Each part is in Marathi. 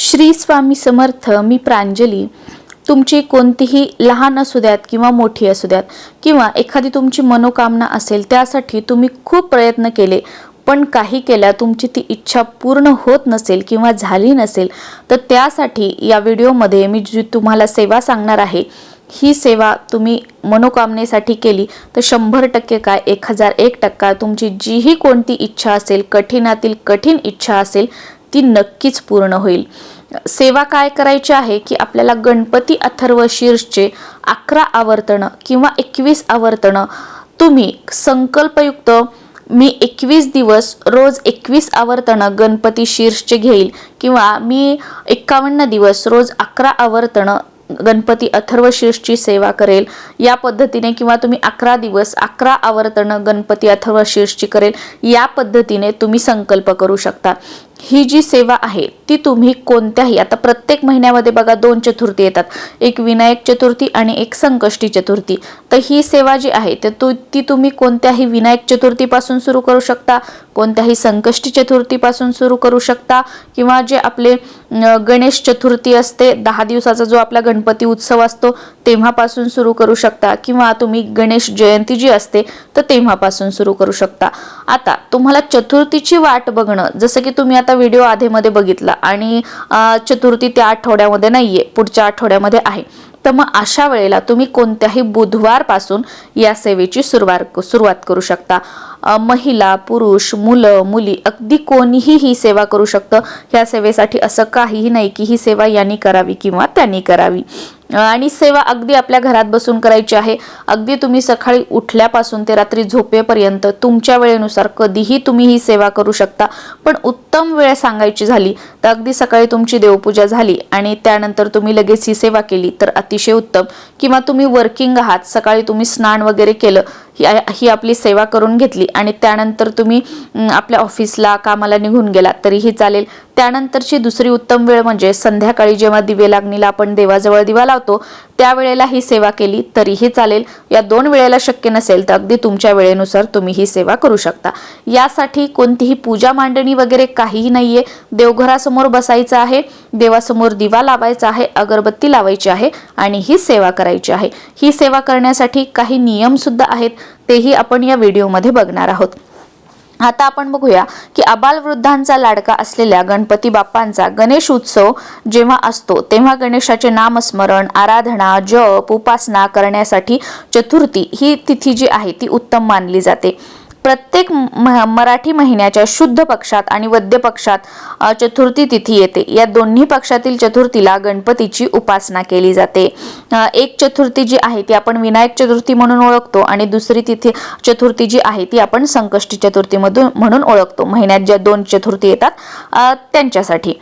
श्री स्वामी समर्थ मी प्रांजली तुमची कोणतीही लहान असू द्यात किंवा मोठी असू द्यात किंवा एखादी तुमची मनोकामना असेल त्यासाठी तुम्ही खूप प्रयत्न केले पण काही केल्या तुमची ती इच्छा पूर्ण होत नसेल किंवा झाली नसेल तर त्यासाठी या व्हिडिओमध्ये मी जी तुम्हाला सेवा सांगणार आहे ही सेवा तुम्ही मनोकामनेसाठी केली तर शंभर टक्के काय? एक हजार एक टक्का. तुमची जीही कोणती इच्छा असेल कठीणातील कठीण इच्छा असेल ती नक्कीच पूर्ण होईल. सेवा काय करायची आहे की आपल्याला गणपती अथर्व शीर्षचे अकरा आवर्तनं किंवा एकवीस आवर्तनं तुम्ही संकल्पयुक्त मी एकवीस दिवस रोज एकवीस आवर्तनं गणपती शीर्षचे घेईल किंवा मी एक्कावन्न दिवस रोज अकरा आवर्तनं गणपती अथर्व शीर्षची सेवा करेल. या पद्धतीने किंवा तुम्ही अकरा दिवस अकरा आवर्तनं गणपती अथर्व शीर्षची करेल. या पद्धतीने तुम्ही संकल्प करू शकता. ही जी सेवा आहे ती तुम्ही कोणत्याही आता प्रत्येक महिन्यामध्ये बघा दोन चतुर्थी येतात. एक विनायक चतुर्थी आणि एक संकष्टी चतुर्थी. तर ही सेवा जी आहे तर तु ती तुम्ही कोणत्याही विनायक चतुर्थीपासून सुरू करू शकता कोणत्याही संकष्टी चतुर्थीपासून सुरू करू शकता किंवा जे आपले गणेश चतुर्थी असते दहा दिवसाचा जो आपला गणपती उत्सव असतो तेव्हापासून सुरू करू शकता किंवा तुम्ही गणेश जयंती जी असते तर तेव्हापासून सुरू करू शकता. आता तुम्हाला चतुर्थीची वाट बघणं जसं की तुम्ही आता आता व्हिडिओ आधीमध्ये बघितला आणि चतुर्थी त्या आठवड्यामध्ये नाहीये पुढच्या आठवड्यामध्ये आहे. तर मग अशा वेळेला तुम्ही कोणत्याही बुधवारपासून या सेवेची सुरुवात सुरुवात करू शकता. महिला पुरुष मुलं मुली अगदी कोणीही ही सेवा करू शकतं. ह्या सेवेसाठी असं काहीही नाही की ही सेवा यांनी करावी किंवा त्यांनी करावी. आणि सेवा अगदी आपल्या घरात बसून करायची आहे. अगदी तुम्ही सकाळी उठल्यापासून ते रात्री झोपेपर्यंत तुमच्या वेळेनुसार कधीही तुम्ही ही सेवा करू शकता. पण उत्तम वेळ सांगायची झाली तर अगदी सकाळी तुमची देवपूजा झाली आणि त्यानंतर तुम्ही लगेच ही सेवा केली तर अतिशय उत्तम. किंवा तुम्ही वर्किंग आहात सकाळी तुम्ही स्नान वगैरे केलं ही ही आपली सेवा करून घेतली आणि त्यानंतर तुम्ही आपल्या ऑफिसला कामाला निघून गेला तरीही चालेल. त्यानंतरची दुसरी उत्तम वेळ म्हणजे संध्याकाळी जेव्हा दिवे लागणीला आपण देवाजवळ दिवा लावतो त्यावेळेला ही सेवा केली तरीही चालेल. या दोन वेळेला शक्य नसेल तर अगदी तुमच्या वेळेनुसार तुम्ही ही सेवा करू शकता. यासाठी कोणतीही पूजा मांडणी वगैरे काहीही नाहीये. देवघरासमोर बसायचं आहे देवासमोर दिवा लावायचा आहे अगरबत्ती लावायची आहे आणि ही सेवा करायची आहे. ही सेवा करण्यासाठी काही नियम सुद्धा आहेत. तेही आपण या व्हिडिओमध्ये बघणार आहोत. आता आपण बघूया की अबालवृद्धांचा लाडका असलेल्या गणपती बाप्पांचा गणेश उत्सव जेव्हा असतो तेव्हा गणेशाचे नामस्मरण आराधना जप उपासना करण्यासाठी चतुर्थी ही तिथी जी आहे ती उत्तम मानली जाते. प्रत्येक म- मराठी महिन्याच्या शुद्ध पक्षात आणि वद्य पक्षात चतुर्थी तिथी येते. या दोन्ही पक्षातील चतुर्थीला गणपतीची उपासना केली जाते. एक चतुर्थी जी आहे ती आपण विनायक चतुर्थी म्हणून ओळखतो आणि दुसरी तिथी चतुर्थी जी आहे ती आपण संकष्टी चतुर्थीमधून म्हणून ओळखतो. महिन्यात ज्या दोन चतुर्थी येतात त्यांच्यासाठी.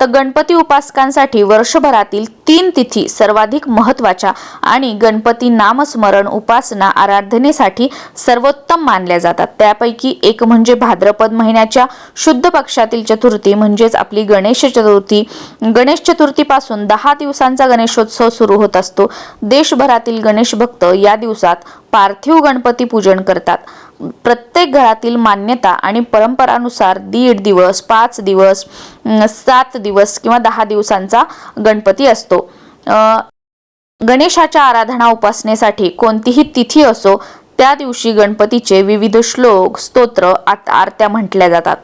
तर गणपती उपासकांसाठी वर्षभरातील तीन तिथी सर्वाधिक महत्त्वाच्या आणि गणपती नामस्मरण उपासना आराधनेसाठी सर्वोत्तम मानल्या जातात. त्यापैकी एक म्हणजे भाद्रपद महिन्याच्या शुद्ध पक्षातील चतुर्थी म्हणजेच आपली गणेश चतुर्थी. गणेश चतुर्थीपासून दहा दिवसांचा गणेशोत्सव सुरू होत असतो. देशभरातील गणेश भक्त या दिवसात पार्थिव गणपती पूजन करतात. प्रत्येक घरातील मान्यता आणि परंपरानुसार दीड दिवस पाच दिवस सात दिवस किंवा दहा दिवसांचा गणपती असतो. गणेशाच्या आराधना उपासनेसाठी कोणतीही तिथी असो त्या दिवशी गणपतीचे विविध श्लोक स्तोत्र आत- आरत्या म्हटल्या जातात.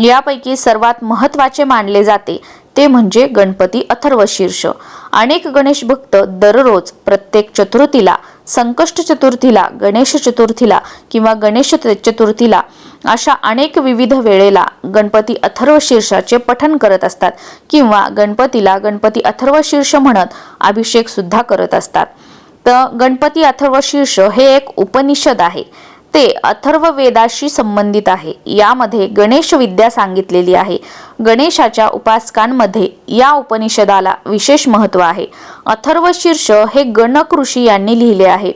यापैकी सर्वात महत्त्वाचे मानले जाते ते म्हणजे गणपती अथर्वशीर्ष. अनेक गणेश भक्त दररोज प्रत्येक चतुर्थीला संकष्ट चतुर्थीला गणेश चतुर्थीला किंवा गणेश चतुर्थीला अशा अनेक विविध वेळेला गणपती अथर्वशीर्षाचे पठन करत असतात किंवा गणपतीला गणपती अथर्वशीर्ष म्हणत अभिषेक सुद्धा करत असतात. तर गणपती अथर्वशीर्ष हे एक उपनिषद आहे. ते अथर्व वेदाशी संबंधित आहे. यामध्ये गणेश विद्या सांगितलेली आहे. गणेशाच्या उपासकांमध्ये या उपनिषदाला विशेष महत्त्व आहे. अथर्वशीर्ष हे गणक ऋषी यांनी लिहिले आहे.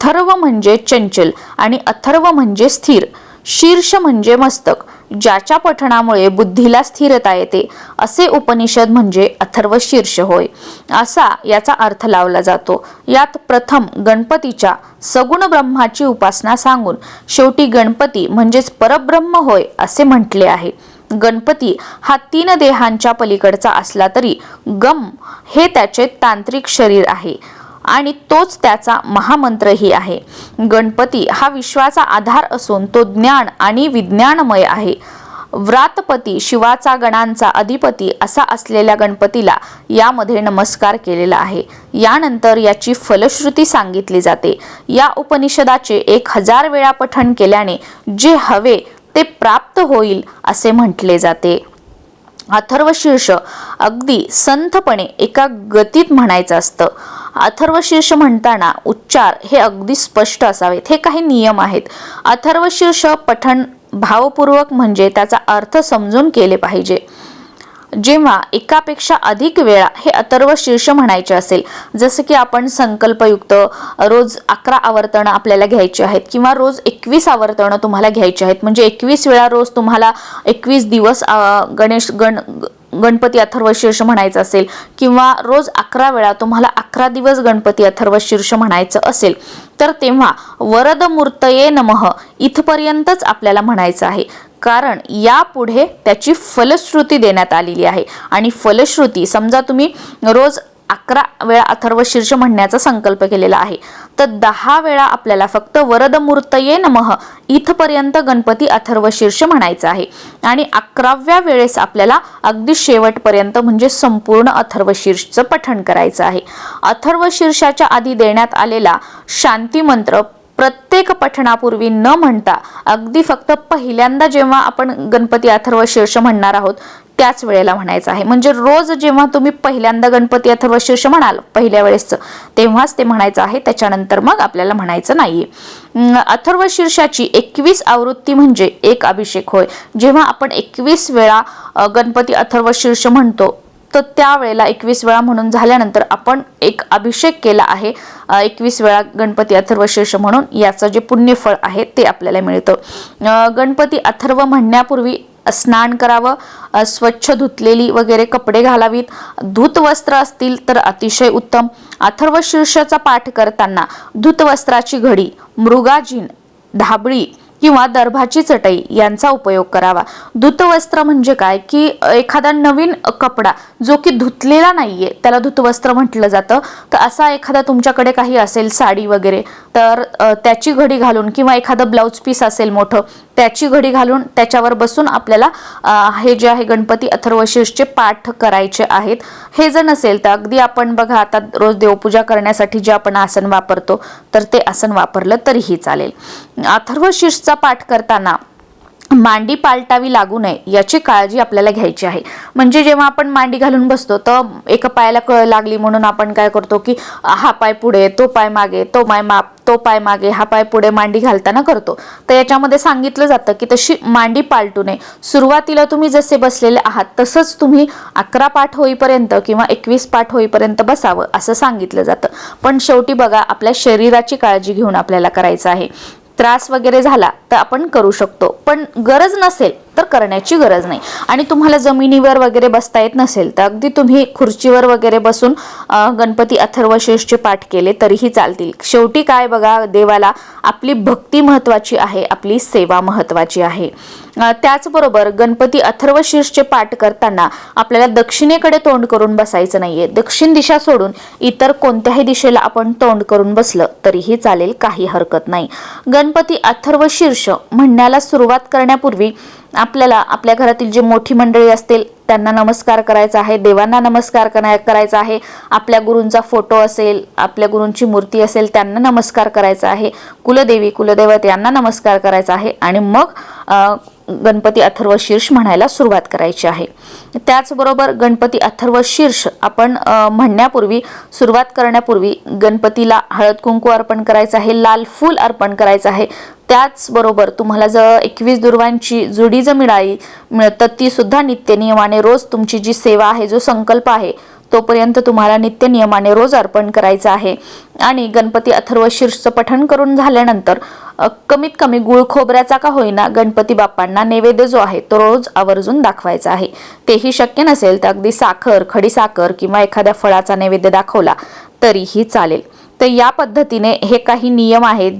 थर्व म्हणजे चंचल आणि अथर्व म्हणजे स्थिर. शीर्ष म्हणजे मस्तक. ज्याच्या पठणामुळे बुद्धीला स्थिरता येते असे उपनिषद म्हणजे अथर्व शीर्ष होय. असा याचा अर्थ लावला जातो. यात प्रथम गणपतीच्या सगुण ब्रह्माची उपासना सांगून शेवटी गणपती म्हणजेच परब्रह्म होय असे म्हटले आहे. गणपती हा तीन देहांच्या पलीकडचा असला तरी गम हे त्याचे तांत्रिक शरीर आहे. आणि तोच त्याचा महामंत्रही आहे. गणपती हा विश्वाचा आधार असून तो ज्ञान आणि विज्ञानमय आहे. व्रातपती शिवाचा गणांचा अधिपती असा असलेल्या गणपतीला यामध्ये नमस्कार केलेला आहे. यानंतर याची फलश्रुती सांगितली जाते. या उपनिषदाचे एक हजार वेळा पठण केल्याने जे हवे ते प्राप्त होईल असे म्हटले जाते. अथर्वशीर्ष अगदी संथपणे एका गतीत म्हणायचं असतं. अथर्वशीर्ष म्हणताना उच्चार हे अगदी स्पष्ट असावेत. हे काही नियम आहेत. अथर्वशीर्ष पठण भावपूर्वक म्हणजे त्याचा अर्थ समजून केले पाहिजे. जेव्हा एकापेक्षा अधिक वेळा हे अथर्व शीर्ष म्हणायचे असेल जसं की आपण संकल्पयुक्त रोज अकरा आवर्तनं आपल्याला घ्यायची आहेत किंवा रोज एकवीस आवर्तनं तुम्हाला घ्यायची आहेत. म्हणजे एकवीस वेळा रोज तुम्हाला एकवीस दिवस गणेश गण गणपती अथर्व शीर्ष म्हणायचं असेल किंवा रोज अकरा वेळा तुम्हाला अकरा दिवस गणपती अथर्व शीर्ष म्हणायचं असेल तर तेव्हा वरद मूर्तये नमः इथपर्यंतच आपल्याला म्हणायचं आहे. कारण यापुढे त्याची फलश्रुती देण्यात आलेली आहे. आणि फलश्रुती समजा तुम्ही रोज अकरा वेळा अथर्व शीर्ष म्हणण्याचा संकल्प केलेला आहे. तर दहा वेळा आपल्याला फक्त वरद मूर्तये नमः इथपर्यंत गणपती अथर्व शीर्ष म्हणायचं आहे. आणि अकराव्या वेळेस आपल्याला अगदी शेवटपर्यंत म्हणजे संपूर्ण अथर्व शीर्षचं पठण करायचं आहे. अथर्व शीर्षाच्या आधी देण्यात आलेला शांती मंत्र प्रत्येक पठणापूर्वी न म्हणता अगदी फक्त पहिल्यांदा जेव्हा आपण गणपती अथर्व शीर्ष म्हणणार आहोत त्याच वेळेला म्हणायचं आहे. म्हणजे रोज जेव्हा तुम्ही पहिल्यांदा गणपती अथर्व शीर्ष म्हणाल पहिल्या वेळेसचं तेव्हाच ते म्हणायचं आहे. त्याच्यानंतर मग आपल्याला म्हणायचं नाहीये. अथर्व शीर्षाची एकवीस आवृत्ती म्हणजे एक अभिषेक होय. जेव्हा आपण एकवीस वेळा गणपती अथर्व शीर्ष म्हणतो तर त्यावेळेला एकवीस वेळा म्हणून झाल्यानंतर आपण एक अभिषेक केला आहे. एकवीस वेळा गणपती अथर्व शीर्ष म्हणून याचं जे पुण्यफळ आहे ते आपल्याला मिळतं. गणपती अथर्व म्हणण्यापूर्वी स्नान करावं. स्वच्छ धुतलेली वगैरे कपडे घालावीत. धूत वस्त्र असतील तर अतिशय उत्तम. अथर्व शीर्षाचा पाठ करताना धूतवस्त्राची घडी मृगाजीन धाबळी किंवा दर्भाची चटई यांचा उपयोग करावा. धुतवस्त्र म्हणजे काय? की एखादा नवीन कपडा जो की धुतलेला नाहीये त्याला धुतवस्त्र म्हटलं जातं. तर असा एखादा तुमच्याकडे काही असेल साडी वगैरे तर त्याची घडी घालून किंवा एखादं ब्लाऊज पीस असेल मोठं त्याची घडी घालून त्याच्यावर बसून आपल्याला हे जे आहे गणपती अथर्वशीर्षचे पाठ करायचे आहेत. हे जर नसेल तर अगदी आपण बघा आता रोज देवपूजा करण्यासाठी जे आपण आसन वापरतो तर ते आसन वापरलं तरीही चालेल. अथर्वशीर्षचा पाठ करताना मांडी पालटावी लागू नये याची काळजी आपल्याला घ्यायची आहे. म्हणजे जेव्हा आपण मांडी घालून बसतो तर एका पायाला कळ लागली म्हणून आपण काय करतो की हा पाय पुढे तो पाय मागे तो पाय माप तो पाय मागे हा पाय पुढे मांडी घालताना करतो. तर याच्यामध्ये सांगितलं जातं की तशी मांडी पालटू नये. सुरुवातीला तुम्ही जसे बसलेले आहात तसंच तुम्ही अकरा पाठ होईपर्यंत किंवा एकवीस पाठ होईपर्यंत बसावं असं सांगितलं जातं. पण शेवटी बघा आपल्या शरीराची काळजी घेऊन आपल्याला करायचं आहे. त्रास वगैरे झाला तर आपण करू शकतो. पण गरज नसेल तर करण्याची गरज नाही. आणि तुम्हाला जमिनीवर वगैरे बसता येत नसेल तर अगदी तुम्ही खुर्चीवर वगैरे बसून गणपती अथर्वशीर्षचे पाठ केले तरीही चालतील. शेवटी काय बघा देवाला आपली भक्ती महत्वाची आहे आपली सेवा महत्वाची आहे. त्याचबरोबर गणपती अथर्वशीर्षचे पाठ करताना आपल्याला दक्षिणेकडे तोंड करून बसायचं नाहीये. दक्षिण दिशा सोडून इतर कोणत्याही दिशेला आपण तोंड करून बसलं तरीही चालेल काही हरकत नाही. गणपती अथर्वशीर्ष म्हणण्याला सुरुवात करण्यापूर्वी आपल्याला आपल्या घरातील जी मोठी मंडळी असतील त्यांना नमस्कार करायचा आहे देवांना नमस्कार करायचा आहे. आपल्या गुरूंचा फोटो असेल आपल्या गुरूंची मूर्ती असेल त्यांना नमस्कार करायचा आहे. कुलदेवी कुलदैवत यांना नमस्कार करायचा आहे. आणि मग गणपती अथर्व शीर्ष म्हणायला सुरुवात करायची आहे. त्याचबरोबर गणपती अथर्व शीर्ष आपण म्हणण्यापूर्वी सुरुवात करण्यापूर्वी गणपतीला हळद कुंकू अर्पण करायचं आहे लाल फूल अर्पण करायचं आहे. त्याचबरोबर तुम्हाला जर एकवीस दुर्वांची जुडी जर मिळाली मिळतं ती सुद्धा रोज तुमची जी सेवा आहे जो संकल्प आहे तोपर्यंत तुम्हाला नित्य नियमाने रोज अर्पण करायचं आहे. आणि गणपती अथर्व शीर्षचं पठण करून झाल्यानंतर कमीत कमी गुळ खोबऱ्याचा का होईना गणपती बाप्पांना नैवेद्य जो आहे तो रोज आवर्जून दाखवायचा आहे. तेही शक्य नसेल तर अगदी साखर खडी साखर किंवा एखाद्या फळाचा नैवेद्य दाखवला तरीही चालेल. तर या पद्धतीने हे काही नियम आहेत